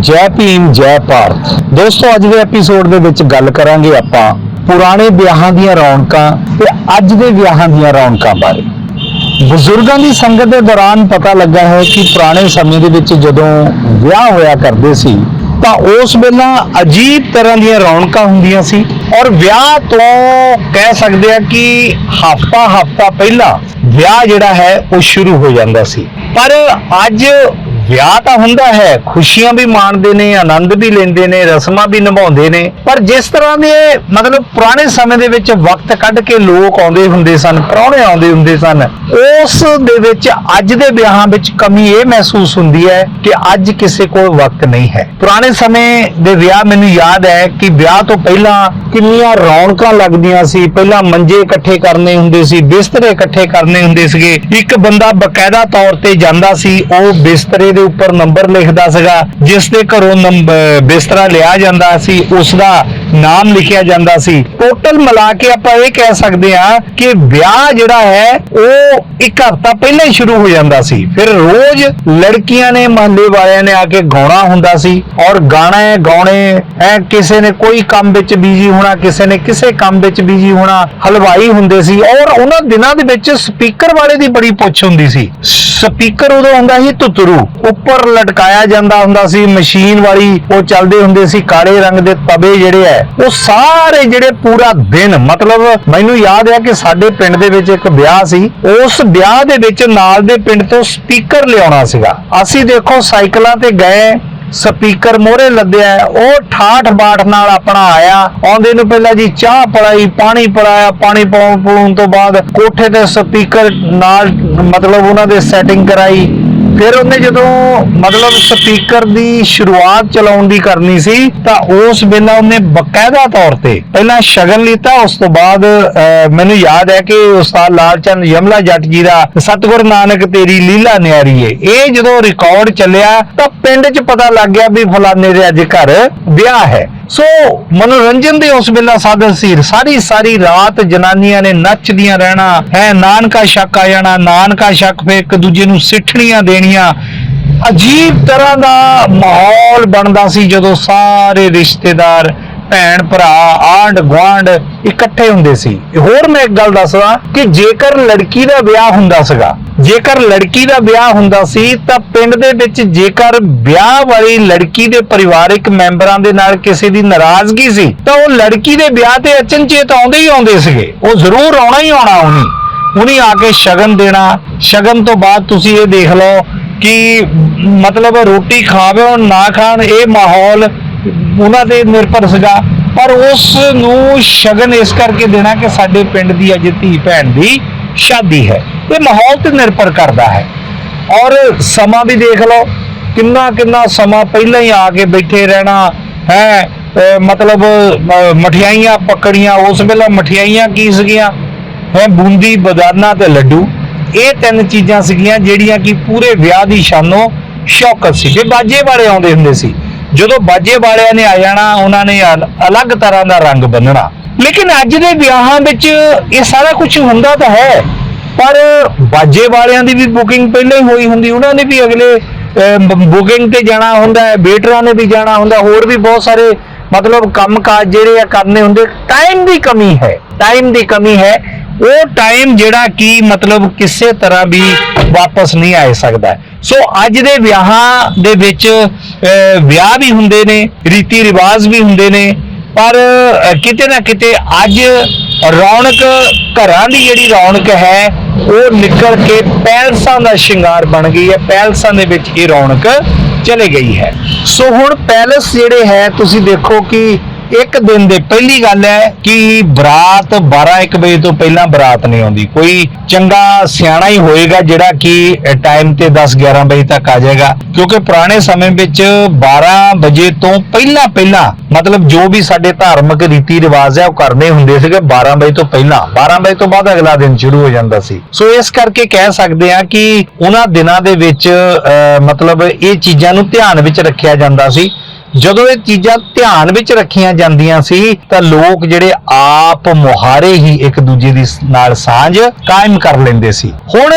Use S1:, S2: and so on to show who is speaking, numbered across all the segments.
S1: ਜੈ ਭੀਮ, ਜੈ ਭਾਰਤ। ਦੋਸਤੋ, ਅੱਜ ਦੇ ਐਪੀਸੋਡ ਦੇ ਵਿੱਚ ਗੱਲ ਕਰਾਂਗੇ ਆਪਾਂ ਪੁਰਾਣੇ ਵਿਆਹਾਂ ਦੀਆਂ ਰੌਣਕਾਂ ਤੇ ਅੱਜ ਦੇ ਵਿਆਹਾਂ ਦੀਆਂ ਰੌਣਕਾਂ ਬਾਰੇ। ਬਜ਼ੁਰਗਾਂ ਦੀ ਸੰਗਤ ਦੇ ਦੌਰਾਨ ਪਤਾ ਲੱਗਾ ਹੈ ਕਿ ਪੁਰਾਣੇ ਸਮੇਂ ਦੇ ਵਿੱਚ ਜਦੋਂ ਵਿਆਹ ਹੋਇਆ ਕਰਦੇ ਸੀ, ਤਾਂ ਉਸ ਵੇਲਾ ਅਜੀਬ ਤਰ੍ਹਾਂ ਦੀਆਂ ਰੌਣਕਾਂ ਹੁੰਦੀਆਂ ਸੀ ਔਰ ਵਿਆਹ ਤੋਂ ਕਹਿ ਸਕਦੇ ਆ ਕਿ ਹਫਤਾ ਹਫਤਾ ਪਹਿਲਾਂ ਵਿਆਹ ਜਿਹੜਾ ਹੈ, ਉਹ ਸ਼ੁਰੂ ਹੋ ਜਾਂਦਾ ਸੀ। ਪਰ ਅੱਜ ਵਿਆਹ ਤਾਂ ਹੁੰਦਾ ਹੈ, ਖੁਸ਼ੀਆਂ ਵੀ ਮਾਣਦੇ ਨੇ, ਆਨੰਦ ਵੀ ਲੈਂਦੇ ਨੇ, ਰਸਮਾਂ ਵੀ ਨਿਭਾਉਂਦੇ ਨੇ। ਪਰ ਜਿਸ ਤਰ੍ਹਾਂ ਦੇ, ਮਤਲਬ ਪੁਰਾਣੇ ਸਮੇਂ ਦੇ ਵਿੱਚ ਵਕਤ ਕੱਢ ਕੇ ਲੋਕ ਆਉਂਦੇ ਹੁੰਦੇ ਸਨ, ਪ੍ਰਾਹੁਣੇ ਆਉਂਦੇ ਹੁੰਦੇ ਸਨ, ਉਸ ਦੇ ਵਿੱਚ ਅੱਜ ਦੇ ਵਿਆਹਾਂ ਵਿੱਚ ਕਮੀ ਇਹ ਮਹਿਸੂਸ ਹੁੰਦੀ ਹੈ ਕਿ ਅੱਜ ਕਿਸੇ ਕੋਲ ਵਕਤ ਨਹੀਂ ਹੈ। ਪੁਰਾਣੇ ਸਮੇਂ ਦੇ ਵਿਆਹ ਮੈਨੂੰ ਯਾਦ ਹੈ ਕਿ ਵਿਆਹ ਤੋਂ ਪਹਿਲਾਂ ਕਿੰਨੀਆਂ ਰੌਣਕਾਂ ਲੱਗਦੀਆਂ ਸੀ। ਪਹਿਲਾਂ ਮੰਜੇ ਇਕੱਠੇ ਕਰਨੇ ਹੁੰਦੇ ਸੀ, ਬਿਸਤਰੇ ਇਕੱਠੇ ਕਰਨੇ ਹੁੰਦੇ ਸੀਗੇ। ਇੱਕ ਬੰਦਾ ਬਕਾਇਦਾ ਤੌਰ ਤੇ ਜਾਂਦਾ ਸੀ, ਉਹ ਬਿਸਤਰੇ ਦੇ ਉੱਪਰ ਨੰਬਰ ਲਿਖਦਾ ਸੀਗਾ, ਜਿਸ ਦੇ ਘਰੋਂ ਬਿਸਤਰਾ ਲਿਆ ਜਾਂਦਾ ਸੀ, ਉਸ ਦਾ ਨਾਮ ਲਿਖਿਆ ਜਾਂਦਾ ਸੀ। ਟੋਟਲ ਮਿਲਾ ਕੇ ਆਪਾਂ ਇਹ ਕਹਿ ਸਕਦੇ ਹਾਂ ਕਿ ਵਿਆਹ ਜਿਹੜਾ ਹੈ, ਉਹ ਇੱਕ ਹਫ਼ਤਾ ਪਹਿਲਾਂ ਹੀ ਸ਼ੁਰੂ ਹੋ ਜਾਂਦਾ ਸੀ। ਫਿਰ ਰੋਜ਼ ਲੜਕੀਆਂ ਨੇ, ਮਹੱਲੇ ਵਾਲਿਆਂ ਨੇ ਆ ਕੇ ਗਾਉਣਾ ਹੁੰਦਾ ਸੀ ਔਰ ਗਾਣਾ ਗਾਉਣੇ ਐ ਕਿਸੇ ਨੇ ਕੋਈ ਕੰਮ ਵਿੱਚ ਬਿਜ਼ੀ ਹੋਣਾ, ਕਿਸੇ ਨੇ ਕਿਸੇ ਕੰਮ ਵਿੱਚ ਬਿਜ਼ੀ ਹੋਣਾ, ਹਲਵਾਈ ਹੁੰਦੇ ਸੀ ਔਰ ਉਹਨਾਂ ਦਿਨਾਂ ਦੇ ਵਿੱਚ ਸਪੀਕਰ ਵਾਲੇ ਦੀ ਬੜੀ ਪੁੱਛ ਹੁੰਦੀ ਸੀ। ਸਪੀਕਰ ਉਦੋਂ ਹੁੰਦਾ ਸੀ ਤੁਤਰੂ ਉੱਪਰ ਲਟਕਾਇਆ ਜਾਂਦਾ ਹੁੰਦਾ ਸੀ, ਮਸ਼ੀਨ ਵਾਲੀ ਉਹ ਚੱਲਦੇ ਹੁੰਦੇ ਸੀ, ਕਾਲੇ ਰੰਗ ਦੇ ਤਵੇ ਜਿਹੜੇ ਐ, ਉਹ ਸਾਰੇ ਜਿਹੜੇ ਪੂਰਾ ਦਿਨ, ਮਤਲਬ ਮੈਨੂੰ ਯਾਦ ਹੈ ਕਿ ਸਾਡੇ ਪਿੰਡ ਦੇ ਵਿੱਚ ਇੱਕ ਵਿਆਹ ਸੀ, ਉਸ ਵਿਆਹ ਦੇ ਵਿੱਚ ਨਾਲ ਦੇ ਪਿੰਡ ਤੋਂ ਸਪੀਕਰ ਲਿਆਉਣਾ ਸੀਗਾ। ਅਸੀਂ ਦੇਖੋ ਸਾਈਕਲਾਂ ਤੇ ਗਏ ਸਪੀਕਰ ਮੋਹਰੇ ਲੱਦਿਆ ਉਹ ਠਾਠ ਬਾਠ ਨਾਲ ਆਪਣਾ ਆਇਆ। ਆਉਂਦੇ ਨੂੰ ਪਹਿਲਾਂ ਜੀ ਚਾਹ ਪੜਾਈ ਪਾਣੀ ਪੜਾਇਆ ਪਾਣੀ ਪਾਉਣ ਪੂਣ ਤੋਂ ਬਾਅਦ ਕੋਠੇ ਤੇ ਸਪੀਕਰ ਨਾਲ ਮਤਲਬ ਉਹਨਾਂ ਦੇ ਸੈਟਿੰਗ ਕਰਾਈ। ਫਿਰ ਉਹਨੇ ਜਦੋਂ ਮਤਲਬ ਸਪੀਕਰ ਦੀ ਸ਼ੁਰੂਆਤ ਚਲਾਉਣ ਦੀ ਕਰਨੀ ਸੀ, ਤਾਂ ਉਸ ਵੇਲੇ ਉਹਨੇ ਬਕਾਇਦਾ ਤੌਰ ਤੇ ਪਹਿਲਾਂ ਸ਼ਗਨ ਲੀਤਾ, ਉਸ ਤੋਂ ਬਾਅਦ ਮੈਨੂੰ ਯਾਦ ਹੈ ਕਿ ਉਸਤਾਦ ਲਾਲਚੰਦ ਯਮਲਾ ਜੱਟ ਜੀ ਦਾ ਸਤਿਗੁਰ ਨਾਨਕ ਤੇਰੀ ਲੀਲਾ ਨਿਆਰੀ ਏ। ਇਹ ਜਦੋਂ ਰਿਕਾਰਡ ਚੱਲਿਆ, ਤਾਂ ਪਿੰਡ 'ਚ ਪਤਾ ਲੱਗ ਗਿਆ ਵੀ ਫਲਾਣੇ ਦੇ ਅੱਜ ਘਰ ਵਿਆਹ ਹੈ। ਸੋ ਮਨੋਰੰਜਨ ਦੇ ਉਸ ਵੇਲੇ ਸਾਧਨ ਸੀ। ਸਾਰੀ ਸਾਰੀ ਰਾਤ ਜਨਾਨੀਆਂ ਨੇ ਨੱਚਦੀਆਂ ਰਹਿਣਾ, ਹੈ, ਨਾਨਕਾ ਸ਼ੱਕ ਆ ਜਾਣਾ, ਨਾਨਕਾ ਸ਼ੱਕ ਫੇ ਇੱਕ ਦੂਜੇ ਨੂੰ ਸਿੱਠਣੀਆਂ ਦੇਣੀ ਦੇਣੀਆਂ ਅਜੀਬ ਤਰ੍ਹਾਂ ਦਾ ਮਾਹੌਲ ਬਣਦਾ ਸੀ ਜਦੋਂ ਸਾਰੇ ਰਿਸ਼ਤੇਦਾਰ, ਭੈਣ ਭਰਾ, ਆਂਢ ਗੁਆਂਢ ਇਕੱਠੇ ਹੁੰਦੇ ਸੀ। ਹੋਰ ਮੈਂ ਇੱਕ ਗੱਲ ਦੱਸਦਾ ਕਿ ਜੇਕਰ ਲੜਕੀ ਦਾ ਵਿਆਹ ਹੁੰਦਾ ਸੀਗਾ, ਜੇਕਰ ਲੜਕੀ ਦਾ ਵਿਆਹ ਹੁੰਦਾ ਸੀ, ਤਾਂ ਪਿੰਡ ਦੇ ਵਿੱਚ ਜੇਕਰ ਵਿਆਹ ਵਾਲੀ ਲੜਕੀ ਦੇ ਪਰਿਵਾਰਕ ਮੈਂਬਰਾਂ ਦੇ ਨਾਲ ਕਿਸੇ ਦੀ ਨਾਰਾਜ਼ਗੀ ਸੀ, ਤਾਂ ਉਹ ਲੜਕੀ ਦੇ ਵਿਆਹ ਤੇ ਅਚਨਚੇਤ ਆਉਂਦੇ ਹੀ ਆਉਂਦੇ ਸੀਗੇ। ਉਹ ਜ਼ਰੂਰ ਆਉਣਾ ਹੀ ਆਉਣਾ ਉਹਨੀ। ਉਹਨੀ ਆ ਕੇ ਸ਼ਗਨ ਦੇਣਾ। ਸ਼ਗਨ ਤੋਂ ਬਾਅਦ ਤੁਸੀਂ ਇਹ ਦੇਖ ਲਓ ਕਿ ਮਤਲਬ ਰੋਟੀ ਖਾਵੇ ਨਾ ਖਾਣ ਇਹ ਮਾਹੌਲ ਉਹਨਾਂ ਤੇ ਨਿਰਭਰ ਸੀਗਾ। ਪਰ ਉਸ ਨੂੰ ਸ਼ਗਨ ਇਸ ਕਰਕੇ ਦੇਣਾ ਕਿ ਸਾਡੇ ਪਿੰਡ ਦੀ ਅਜੇ ਧੀ ਭੈਣ ਦੀ ਸ਼ਾਦੀ ਹੈ। ਇਹ ਮਾਹੌਲ ਤੇ ਨਿਰਭਰ ਕਰਦਾ ਹੈ। ਔਰ ਸਮਾਂ ਵੀ ਦੇਖ ਲਓ ਕਿੰਨਾ ਕਿੰਨਾ ਸਮਾਂ ਪਹਿਲਾਂ ਹੀ ਆ ਕੇ ਬੈਠੇ ਰਹਿਣਾ ਹੈ ਮਤਲਬ ਅਹ, ਮਠਿਆਈਆਂ ਪਕੜੀਆਂ ਉਸ ਵੇਲੇ ਮਠਿਆਈਆਂ ਕੀ ਸੀਗੀਆਂ? ਹੈ ਬੂੰਦੀ, ਬਦਾਨਾ ਤੇ ਲੱਡੂ। ਇਹ ਤਿੰਨ ਚੀਜ਼ਾਂ ਸੀਗੀਆਂ ਜਿਹੜੀਆਂ ਕਿ ਪੂਰੇ ਵਿਆਹ ਦੀ ਸ਼ਾਨੋ ਸ਼ੌਕਤ ਸੀ। ਕਿ ਬਾਜੇ ਵਾਲੇ ਆਉਂਦੇ ਹੁੰਦੇ ਸੀ। ਜਦੋਂ ਬਾਜੇ ਵਾਲਿਆਂ ਨੇ ਆ ਜਾਣਾ, ਉਹਨਾਂ ਨੇ ਅਲੱਗ ਤਰ੍ਹਾਂ ਦਾ ਰੰਗ ਬੰਨਣਾ। ਲੇਕਿਨ ਅੱਜ ਦੇ ਵਿਆਹਾਂ ਵਿੱਚ ਇਹ ਸਾਰਾ ਕੁਝ ਹੁੰਦਾ ਤਾਂ ਹੈ, ਪਰ ਬਾਜੇ ਵਾਲਿਆਂ ਦੀ ਵੀ ਬੁਕਿੰਗ ਪਹਿਲਾਂ ਹੀ ਹੋਈ ਹੁੰਦੀ। ਉਹਨਾਂ ਨੇ ਵੀ ਅਗਲੇ ਬੁਕਿੰਗ ਤੇ ਜਾਣਾ ਹੁੰਦਾ ਹੈ, ਵੇਟਰਾਂ ਨੇ ਵੀ ਜਾਣਾ ਹੁੰਦਾ। ਹੋਰ ਵੀ ਬਹੁਤ ਸਾਰੇ ਮਤਲਬ ਕੰਮਕਾਜ ਜਿਹੜੇ ਆ ਕਰਨੇ ਹੁੰਦੇ ਟਾਈਮ ਦੀ ਕਮੀ ਹੈ ਟਾਈਮ ਦੀ ਕਮੀ ਹੈ। ਉਹ ਟਾਈਮ ਜਿਹੜਾ ਕਿ ਮਤਲਬ ਕਿਸੇ ਤਰ੍ਹਾਂ ਵੀ ਵਾਪਸ ਨਹੀਂ ਆ ਸਕਦਾ। ਸੋ ਅੱਜ ਦੇ ਵਿਆਹਾਂ ਦੇ ਵਿੱਚ ਵਿਆਹ ਵੀ ਹੁੰਦੇ ਨੇ, ਰੀਤੀ ਰਿਵਾਜ ਵੀ ਹੁੰਦੇ ਨੇ, ਪਰ ਕਿਤੇ ਨਾ ਕਿਤੇ ਅੱਜ ਰੌਣਕ, ਘਰਾਂ ਦੀ ਜਿਹੜੀ ਰੌਣਕ ਹੈ, ਉਹ ਨਿਕਲ ਕੇ ਪੈਲਸਾਂ ਦਾ ਸ਼ਿੰਗਾਰ ਬਣ ਗਈ ਹੈ। ਪੈਲਸਾਂ ਦੇ ਵਿੱਚ ਇਹ ਰੌਣਕ ਚਲੇ ਗਈ ਹੈ। ਸੋ ਹੁਣ ਪੈਲਸ ਜਿਹੜੇ ਹੈ ਤੁਸੀਂ ਦੇਖੋ ਕਿ ਇੱਕ ਦਿਨ ਦੇ ਪਹਿਲੀ ਗੱਲ ਹੈ ਕਿ ਬਰਾਤ 12 1 ਵਜੇ ਤੋਂ ਪਹਿਲਾਂ ਬਰਾਤ ਨਹੀਂ ਆਉਂਦੀ। ਕੋਈ ਚੰਗਾ ਸਿਆਣਾ ਹੀ ਹੋਏਗਾ ਜਿਹੜਾ ਕਿ ਟਾਈਮ ਤੇ 10 11 ਵਜੇ ਤੱਕ ਆ ਜਾਏਗਾ। ਕਿਉਂਕਿ ਪੁਰਾਣੇ ਸਮੇਂ ਵਿੱਚ 12 ਵਜੇ ਤੋਂ ਪਹਿਲਾਂ ਪਹਿਲਾਂ ਮਤਲਬ ਜੋ ਵੀ ਸਾਡੇ ਧਾਰਮਿਕ ਰੀਤੀ ਰਿਵਾਜ ਹੈ ਉਹ ਕਰਨੇ ਹੁੰਦੇ ਸੀਗੇ 12 ਵਜੇ ਤੋਂ ਪਹਿਲਾਂ। 12 ਵਜੇ ਤੋਂ ਬਾਅਦ ਅਗਲਾ ਦਿਨ ਸ਼ੁਰੂ ਹੋ ਜਾਂਦਾ ਸੀ। ਸੋ ਇਸ ਕਰਕੇ ਕਹਿ ਸਕਦੇ ਆ ਕਿ ਉਹਨਾਂ ਦਿਨਾਂ ਦੇ ਵਿੱਚ ਅਹ, ਮਤਲਬ ਇਹ ਚੀਜ਼ਾਂ ਨੂੰ ਧਿਆਨ ਵਿੱਚ ਰੱਖਿਆ ਜਾਂਦਾ ਸੀ। ਜਦੋਂ ਇਹ ਚੀਜ਼ਾਂ ਧਿਆਨ ਵਿੱਚ ਰੱਖੀਆਂ ਜਾਂਦੀਆਂ ਸੀ, ਤਾਂ ਲੋਕ ਜਿਹੜੇ ਆਪ ਮੁਹਾਰੇ ਹੀ ਇੱਕ ਦੂਜੇ ਦੀ ਨਾਲ ਸਾਂਝ ਕਾਇਮ ਕਰ ਲੈਂਦੇ ਸੀ। ਹੁਣ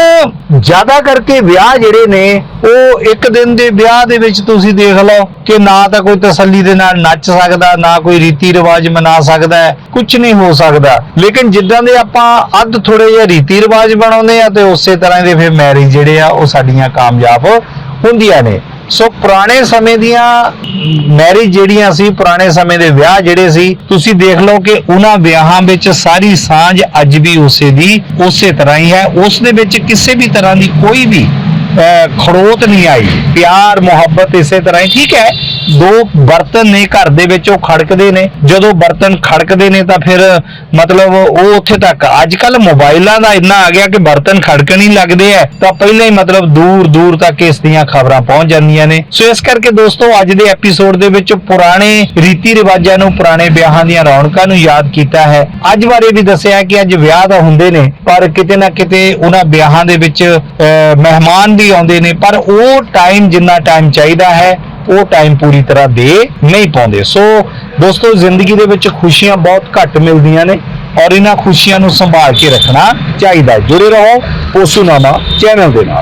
S1: ਜ਼ਿਆਦਾ ਕਰਕੇ ਵਿਆਹ ਜਿਹੜੇ ਨੇ, ਉਹ ਇੱਕ ਦਿਨ ਦੇ ਵਿਆਹ ਦੇ ਵਿੱਚ ਤੁਸੀਂ ਦੇਖ ਲਓ ਕਿ ਨਾ ਤਾਂ ਕੋਈ ਤਸੱਲੀ ਦੇ ਨਾਲ ਨੱਚ ਸਕਦਾ, ਨਾ ਕੋਈ ਰੀਤੀ ਰਿਵਾਜ ਮਨਾ ਸਕਦਾ ਹੈ ਕੁਝ ਨਹੀਂ ਹੋ ਸਕਦਾ। ਲੇਕਿਨ ਜਿੱਦਾਂ ਦੇ ਆਪਾਂ ਅੱਧ ਥੋੜੇ ਜਿਹਾ ਰੀਤੀ ਰਿਵਾਜ ਬਣਾਉਂਦੇ ਆ, ਤੇ ਉਸੇ ਤਰ੍ਹਾਂ ਦੇ ਫਿਰ ਮੈਰਿਜ ਜਿਹੜੇ ਆ, ਉਹ ਸਾਡੀਆਂ ਕਾਮਯਾਬ ਹੁੰਦੀਆਂ ਨੇ। ਸੋ ਪੁਰਾਣੇ ਸਮੇਂ ਦੀਆਂ ਮੈਰਿਜ ਜਿਹੜੀਆਂ ਸੀ ਪੁਰਾਣੇ ਸਮੇਂ ਦੇ ਵਿਆਹ ਜਿਹੜੇ ਸੀ ਤੁਸੀਂ ਦੇਖ ਲਓ ਕਿ ਉਹਨਾਂ ਵਿਆਹਾਂ ਵਿੱਚ ਸਾਰੀ ਸਾਂਝ ਅੱਜ ਵੀ ਉਸੇ ਦੀ ਉਸੇ ਤਰ੍ਹਾਂ ਹੀ ਹੈ। ਉਸ ਦੇ ਵਿੱਚ ਕਿਸੇ ਵੀ ਤਰ੍ਹਾਂ ਦੀ ਕੋਈ ਵੀ ਅਹ, ਖੜੋਤ ਨਹੀਂ ਆਈ। ਪਿਆਰ ਮੁਹੱਬਤ ਇਸੇ ਤਰ੍ਹਾਂ ਹੀ ਠੀਕ ਹੈ। ਦੋ ਬਰਤਨ ਨੇ ਘਰ ਦੇ ਵਿੱਚ ਉਹ ਖੜਕਦੇ ਨੇ। ਜਦੋਂ ਬਰਤਨ ਖੜਕਦੇ ਨੇ ਤਾਂ ਫਿਰ ਮਤਲਬ ਉਹ ਉੱਥੇ ਤੱਕ। ਅੱਜ ਕੱਲ ਮੋਬਾਈਲਾਂ ਦਾ ਇੰਨਾ ਆ ਗਿਆ ਕਿ ਬਰਤਨ ਖੜਕਣ ਹੀ ਲੱਗਦੇ ਆ ਤਾਂ ਪਹਿਲਾਂ ਹੀ ਮਤਲਬ ਦੂਰ ਦੂਰ ਤੱਕ ਇਸ ਦੀਆਂ ਖਬਰਾਂ ਪਹੁੰਚ ਜਾਂਦੀਆਂ ਨੇ। ਸੋ ਇਸ ਕਰਕੇ ਦੋਸਤੋ ਅੱਜ ਦੇ ਐਪੀਸੋਡ ਦੇ ਵਿੱਚ ਪੁਰਾਣੇ ਰੀਤੀ ਰਿਵਾਜਾਂ ਨੂੰ ਪੁਰਾਣੇ ਵਿਆਹਾਂ ਦੀਆਂ ਰੌਣਕਾਂ ਨੂੰ ਯਾਦ ਕੀਤਾ ਹੈ। ਅੱਜ ਬਾਰੇ ਵੀ ਦੱਸਿਆ ਕਿ ਅੱਜ ਵਿਆਹ ਤਾਂ ਹੁੰਦੇ ਨੇ ਪਰ ਕਿਤੇ ਨਾ ਕਿਤੇ ਉਹਨਾਂ ਵਿਆਹਾਂ ਦੇ ਵਿੱਚ ਅਹ, ਮਹਿਮਾਨ ਵੀ ਆਉਂਦੇ ਨੇ। ਪਰ ਉਹ ਟਾਈਮ ਜਿੰਨਾ ਟਾਈਮ ਚਾਹੀਦਾ ਹੈ ਉਹ ਟਾਈਮ ਪੂਰੀ ਤਰ੍ਹਾਂ ਦੇ ਨਹੀਂ ਪਾਉਂਦੇ। ਸੋ ਦੋਸਤੋ, ਜ਼ਿੰਦਗੀ ਦੇ ਵਿੱਚ ਖੁਸ਼ੀਆਂ ਬਹੁਤ ਘੱਟ ਮਿਲਦੀਆਂ ਨੇ ਔਰ ਇਹਨਾਂ ਖੁਸ਼ੀਆਂ ਨੂੰ ਸੰਭਾਲ ਕੇ ਰੱਖਣਾ ਚਾਹੀਦਾ ਜੁੜੇ ਰਹੋ ਪੋਸੂਨਾਮਾ ਚੈਨਲ ਦੇ ਨਾਲ।